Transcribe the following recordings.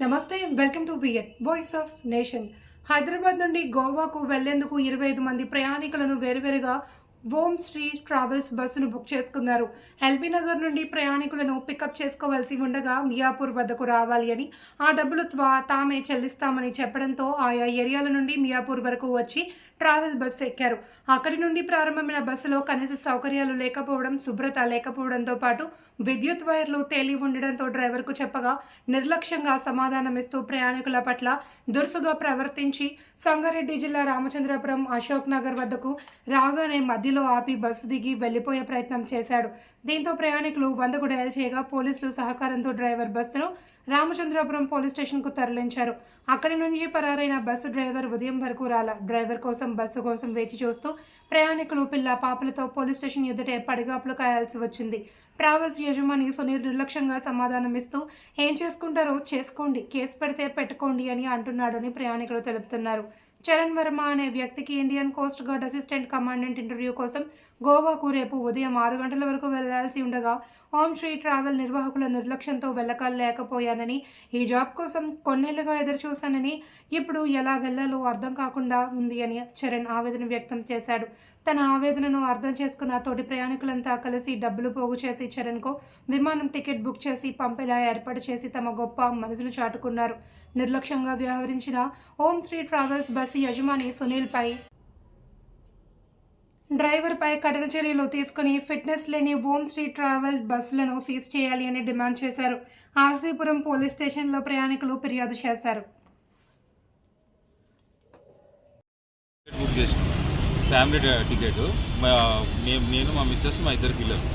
నమస్తే welcome to వియట్ voice of nation Hyderabad నుండి గోవాకు వెళ్ళేందుకు ఇరవై ఐదు మంది ప్రయాణికులను వేరువేరుగా ఓం శ్రీ ట్రావెల్స్ బస్సును బుక్ చేసుకున్నారు. ఎల్బీ నగర్ నుండి ప్రయాణికులను పికప్ చేసుకోవాల్సి ఉండగా మియాపూర్ వద్దకు రావాలి అని ఆ డబ్బులు త్వా తామే చెల్లిస్తామని చెప్పడంతో ఆయా ఏరియాల నుండి మియాపూర్ వరకు వచ్చి ట్రావెల్ బస్సు ఎక్కారు. అక్కడి నుండి ప్రారంభమైన బస్సులో కనీస సౌకర్యాలు లేకపోవడం శుభ్రత లేకపోవడంతో పాటు విద్యుత్ వైర్లు తేలి ఉండడంతో డ్రైవర్కు చెప్పగా నిర్లక్ష్యంగా సమాధానమిస్తూ ప్రయాణికుల పట్ల దురుసుగా ప్రవర్తించి సంగారెడ్డి జిల్లా రామచంద్రపురం అశోక్ నగర్ వద్దకు రాగానే మధ్యలో ఆపి బస్సు దిగి వెళ్ళిపోయే ప్రయత్నం చేశాడు. దీంతో ప్రయాణికులు వందకు డయల్ చేయగా పోలీసులు సహకారంతో డ్రైవర్ బస్సును రామచంద్రపురం పోలీస్ స్టేషన్కు తరలించారు. అక్కడి నుంచి పరారైన బస్సు డ్రైవర్ ఉదయం వరకు రాల. డ్రైవర్ కోసం బస్సు కోసం వేచి చూస్తూ ప్రయాణికులు పిల్ల పాపలతో పోలీస్ స్టేషన్ ఎదుటే పడిగాపులు కాయాల్సి వచ్చింది. ట్రావెల్స్ యజమాని సునీల్ నిర్లక్ష్యంగా సమాధానమిస్తూ ఏం చేసుకుంటారో చేసుకోండి. కేసు పెడితే పెట్టుకోండి అని అంటున్నాడని ప్రయాణికులు తెలుపుతున్నారు. చరణ్ వర్మ అనే వ్యక్తికి Indian coast guard assistant commandant interview కోసం గోవాకు రేపు ఉదయం ఆరు గంటల వరకు వెళ్ళాల్సి ఉండగా హోమ్ శ్రీ ట్రావెల్ నిర్వాహకుల నిర్లక్ష్యంతో వెళ్ళలేకపోయానని ఈ జాబ్ కోసం కొన్నేళ్ళుగా ఎదురుచూశానని ఇప్పుడు ఎలా వెళ్ళాలో అర్థం కాకుండా ఉంది అని చరణ్ ఆవేదన వ్యక్తం చేశాడు. తన ఆవేదనను అర్థం చేసుకున్న తోటి ప్రయాణికులంతా కలిసి డబ్బులు పోగు చేసి చరణ్కు విమానం టికెట్ బుక్ చేసి పంపేలా ఏర్పాటు చేసి తమ గొప్ప మనసును చాటుకున్నారు. నిర్లక్ష్యంగా వ్యవహరించిన ఓం శ్రీ ట్రావెల్స్ బస్సు యజమాని సునీల్పై. డ్రైవర్పై కఠిన చర్యలు తీసుకుని ఫిట్నెస్ లేని ఓం శ్రీ ట్రావెల్స్ బస్సులను సీజ్ చేయాలి అని డిమాండ్ చేశారు. ఆర్సీపురం పోలీస్ స్టేషన్లో ప్రయాణికులు ఫిర్యాదు చేశారు. ఫ్యామిలీ టికెట్ మేము నేను మా మిస్సెస్ మా ఇద్దరు పిల్లలు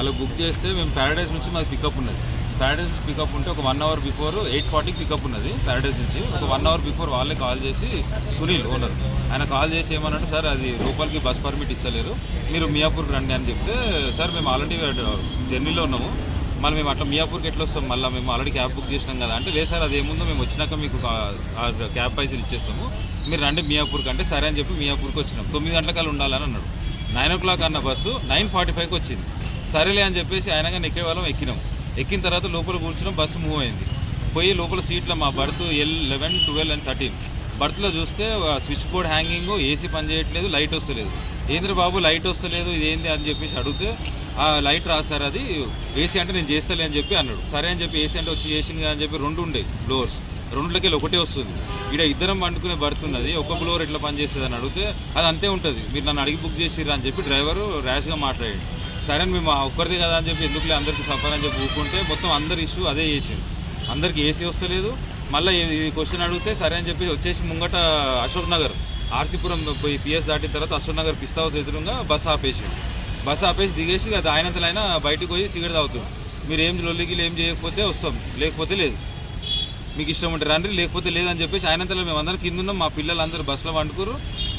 అలా బుక్ చేస్తే మేము ప్యారడైజ్ నుంచి మాకు పికప్ ఉన్నది. ప్యారడైజ్ పికప్ ఉంటే ఒక వన్ అవర్ బిఫోర్ ఎయిట్ ఫార్టీకి పికప్ ఉన్నది ప్యారడైజ్ నుంచి. ఒక వన్ అవర్ బిఫోర్ వాళ్ళే కాల్ చేసి సునీల్ ఓనర్ ఆయన కాల్ చేసి ఏమన్నాడు సార్ అది లోపలికి బస్ పర్మిట్ ఇస్తలేరు. మీరు మియాపూర్కి రండి అని చెప్తే సార్ మేము ఆల్రెడీ జర్నీలో ఉన్నాము. మళ్ళీ మేము అట్లా మియాపూర్కి ఎట్లా వస్తాం? మళ్ళీ మేము ఆల్రెడీ క్యాబ్ బుక్ చేసినాం కదా. అంటే లేదు సార్ అదేముందో మేము వచ్చినాక మీకు క్యాబ్ పైసలు ఇచ్చేస్తాము. మీరు రండి మియాపూర్కి. అంటే సరే అని చెప్పి మియాపూర్కి వచ్చినాం. తొమ్మిది గంటలకల్లా ఉండాలని అన్నాడు. నైన్ ఓ క్లాక్ అన్న బస్సు నైన్ ఫార్టీ ఫైవ్కి వచ్చింది. సరేలే అని చెప్పేసి ఆయన కానీ ఎక్కే వాళ్ళం ఎక్కినాం. ఎక్కిన తర్వాత లోపల కూర్చున్నాం బస్సు మూవ్ అయింది. పోయి లోపల సీట్లో మా berth L eleven twelve and thirteen. బర్త్లో చూస్తే ఆ స్విచ్ బోర్డ్ హ్యాంగింగ్ ఏసీ పని చేయట్లేదు లైట్ వస్తలేదు. ఏంద్ర బాబు లైట్ వస్తలేదు ఇదేంది అని చెప్పేసి అడిగితే ఆ లైట్ రాసారు అది ఏసీ అంటే నేను చేస్తలే అని చెప్పి అన్నాడు. సరే అని చెప్పి ఏసీ అంటే వచ్చి చేసింది అని చెప్పి రెండు ఉండే బ్లోవర్స్ రెండులకి ఒకటే వస్తుంది. ఇక్కడ ఇద్దరం పండుకునే బర్త్ ఉన్నది ఒక బ్లోవర్ ఎట్లా పనిచేస్తుంది అని అడిగితే అది అంతే ఉంటుంది మీరు నన్ను అడిగి బుక్ చేసిర్రు అని చెప్పి డ్రైవరు ర్యాష్గా మాట్లాడాడు. సరే మేము ఒక్కరిదే కదా అని చెప్పి ఎందుకులే అందరికీ సఫర్ అని చెప్పి ఊరుకుంటే మొత్తం అందరి ఇష్యూ అదే చేసింది అందరికీ ఏసీ వస్తలేదు. మళ్ళీ ఈ క్వశ్చన్ అడిగితే సరే అని చెప్పి వచ్చేసి ముంగట అశోక్ నగర్ ఆర్సీపురం పోయి పిఎస్ దాటిన తర్వాత అశోక్ నగర్ పిస్తా హౌస్ ఎదురుగా బస్ ఆపేసి బస్ ఆపేసి దిగేసి అది ఆయనంతలైనా బయటకు పోయి సిగరెట్ తాగుతుంది మీరు ఏం లొల్లికి ఏం చేయకపోతే వస్తాం లేకపోతే లేదు. మీకు ఇష్టం ఉంటే రండి లేకపోతే లేదని చెప్పేసి ఆయనంతలో మేము అందరం కింద ఉన్నాం. మా పిల్లలు అందరూ బస్సులో వండుకురు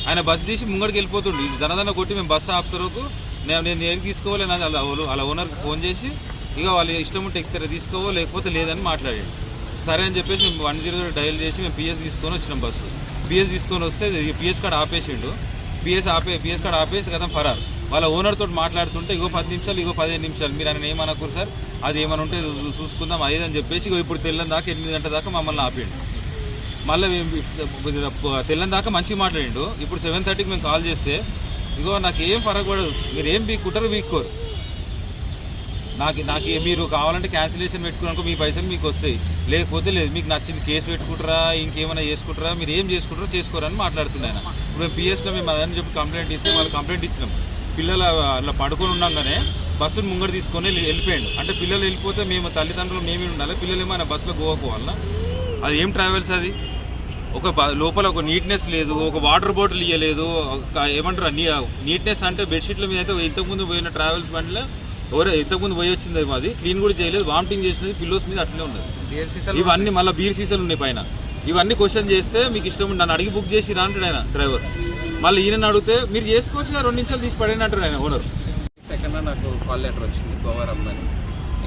ఆయన బస్సు తీసి ముంగడికి వెళ్ళిపోతుండు. ఇది దనదన కొట్టి మేము బస్సు ఆపుతరకు నేను నేను ఏం తీసుకోవాలి అని అలా అలా ఓనర్కి ఫోన్ చేసి ఇక వాళ్ళు ఇష్టం ఉంటే ఎక్కుతారా తీసుకోవో లేకపోతే లేదని మాట్లాడాడు. సరే అని చెప్పేసి మేము వన్ జీరో డయల్ చేసి మేము పిఎస్ తీసుకొని వచ్చినాం బస్సు. పిఎస్ తీసుకొని వస్తే పిఎస్ కార్డ్ ఆపేసిండు. పిఎస్ ఆపే పిఎస్ కార్డ్ ఆపేసి కదా ఫరారు. వాళ్ళ ఓనర్తో మాట్లాడుతుంటే ఇగో పది నిమిషాలు ఇగో పదిహేను నిమిషాలు మీరు ఆయన ఏమనకూరు సార్? అది ఏమైనా ఉంటే చూసుకుందాం చూసుకుందాం అదేదని చెప్పేసి ఇగో ఇప్పుడు తెల్లని దాకా ఎనిమిది గంటల దాకా మమ్మల్ని ఆపిండు. మళ్ళీ తెల్లని దాకా మంచిగా మాట్లాడిండు. ఇప్పుడు సెవెన్ థర్టీకి మేము కాల్ చేస్తే ఇగో నాకు ఏం ఫరక్ పడదు మీరు ఏం బీక్కుంటారు బీక్కోరు. నాకు నాకు మీరు కావాలంటే క్యాన్సిలేషన్ పెట్టుకున్నాక మీ పైసలు మీకు వస్తాయి లేకపోతే లేదు మీకు నచ్చింది కేసు పెట్టుకుంటారా ఇంకేమైనా చేసుకుంటారా మీరు ఏం చేసుకుంటారో చేసుకోరని మాట్లాడుతున్నాను ఇప్పుడు మేము పిఎస్లో మేము అదని చెప్పి కంప్లైంట్ ఇస్తే వాళ్ళు కంప్లైంట్ ఇచ్చినాం. పిల్లలు అలా పడుకొని ఉండగానే బస్సును ముంగడు తీసుకొని వెళ్ళి- వెళ్ళిపోయాడు. అంటే పిల్లలు వెళ్ళిపోతే మేము తల్లిదండ్రులు మేమే ఉండాలి పిల్లలు ఏమైనా బస్సులో గోవాకు అది ఏం ట్రావెల్స్ అది? ఒక లోపల ఒక నీట్నెస్ లేదు ఒక వాటర్ బాటిల్ ఇవ్వలేదు ఏమంటారు నీట్నెస్ అంటే బెడ్షీట్ల మీద అయితే ఇంతకుముందు పోయిన ట్రావెల్స్ బండిలో ఎవరో ఇంతకుముందు పోయి వచ్చింది ఏమో అది క్లీన్ కూడా చేయలేదు వామిటింగ్ చేసినది పిల్లోస్ మీద అట్లనే ఉన్నది. ఇవన్నీ మళ్ళీ బీర్ సీసాలు ఉన్నాయి పైన. ఇవన్నీ క్వశ్చన్ చేస్తే మీకు ఇష్టం నన్ను అడిగి బుక్ చేసి అంటాడు ఆయన డ్రైవర్ మళ్ళీ ఈయన అడిగితే మీరు చేసుకోవచ్చు రెండు నిమిషాలు తీసి పడేయండి అంటాడు ఆయన ఓనర్ సెకండ్ నాకు కాల్ లెటర్ వచ్చింది గోవా రమ్మని.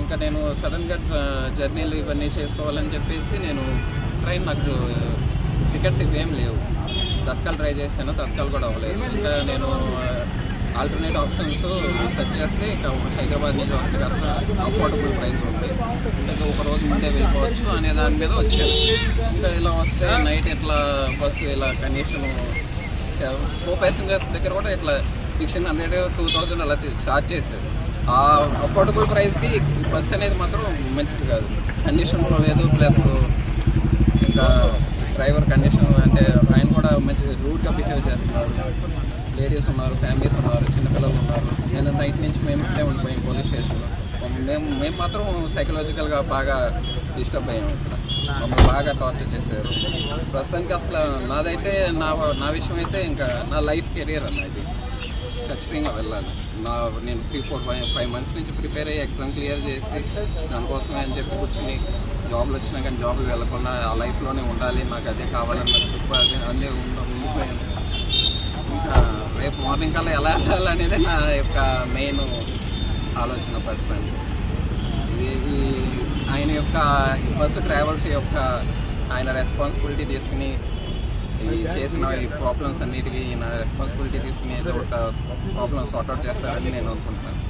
ఇంకా నేను సడన్గా జర్నీలు ఇవన్నీ చేసుకోవాలని చెప్పేసి నేను ట్రైన్ నాకు టికెట్స్ ఇవేం లేవు. తత్కాల్ ట్రై చేశాను తత్కాల్ కూడా అవ్వలేదు. ఇంకా నేను ఆల్టర్నేట్ ఆప్షన్స్ సెర్చ్ చేస్తే ఇక హైదరాబాద్ నుంచి వస్తే కాస్త అఫోర్డబుల్ ప్రైస్ ఉంది. ఇంకా ఒక రోజు ముందే వెళ్ళిపోవచ్చు అనే దాని మీద వచ్చాను. ఇంకా ఇలా వస్తే నైట్ ఇట్లా బస్సు ఇలా కండిషన్ కో ప్యాసింజర్స్ దగ్గర కూడా ఇట్లా సిక్స్టీన్ హండ్రెడ్ టూ థౌజండ్ అలా ఛార్జ్ చేశారు. ఆ అఫోర్డబుల్ ప్రైస్కి బస్సు బస్ అనేది మాత్రం మంచిది కాదు. కండిషన్లో లేదు ప్లస్ ఇంకా డ్రైవర్ కండిషన్ అంటే ఆయన కూడా మంచి రూట్గా బిహేవ్ చేస్తున్నారు. లేడీస్ ఉన్నారు ఫ్యామిలీస్ ఉన్నారు చిన్నపిల్లలు ఉన్నారు. నేను నైట్ నుంచి మేము ఇక్కడే ఉండిపోయాం పోలీస్ స్టేషన్లో. మేము మేము మాత్రం సైకలాజికల్గా బాగా డిస్టర్బ్ అయ్యాము ఇక్కడ. మమ్మల్ని బాగా టార్చర్ చేశారు. ప్రస్తుతానికి అసలు నాదైతే నా నా విషయం అయితే ఇంకా నా లైఫ్ కెరియర్ అన్న ఇది ఖచ్చితంగా వెళ్ళాలి. నా నేను three four five five months నుంచి ప్రిపేర్ అయ్యి ఎగ్జామ్ క్లియర్ చేసి దానికోసమే అని చెప్పి కూర్చుని జాబ్లు వచ్చినా కానీ జాబ్లు వెళ్ళకుండా ఆ లైఫ్లోనే ఉండాలి. నాకు అదే కావాలని నాకు అదే అదే ఉండిపోయాను ఇంకా రేపు మార్నింగ్ కల్లా ఎలా వెళ్ళాలి అనేది నా యొక్క మెయిన్ ఆలోచన ప్రస్తుతానికి ఇది ఆయన యొక్క బస్సు ట్రావెల్స్ యొక్క ఆయన రెస్పాన్సిబిలిటీ తీసుకుని ఈ చేసిన ఈ ప్రాబ్లమ్స్ అన్నిటికీ ఈయన రెస్పాన్సిబిలిటీ తీసుకుని ఏదో ఒక ప్రాబ్లమ్ సార్ట్అవుట్ చేస్తారని నేను అనుకుంటున్నాను.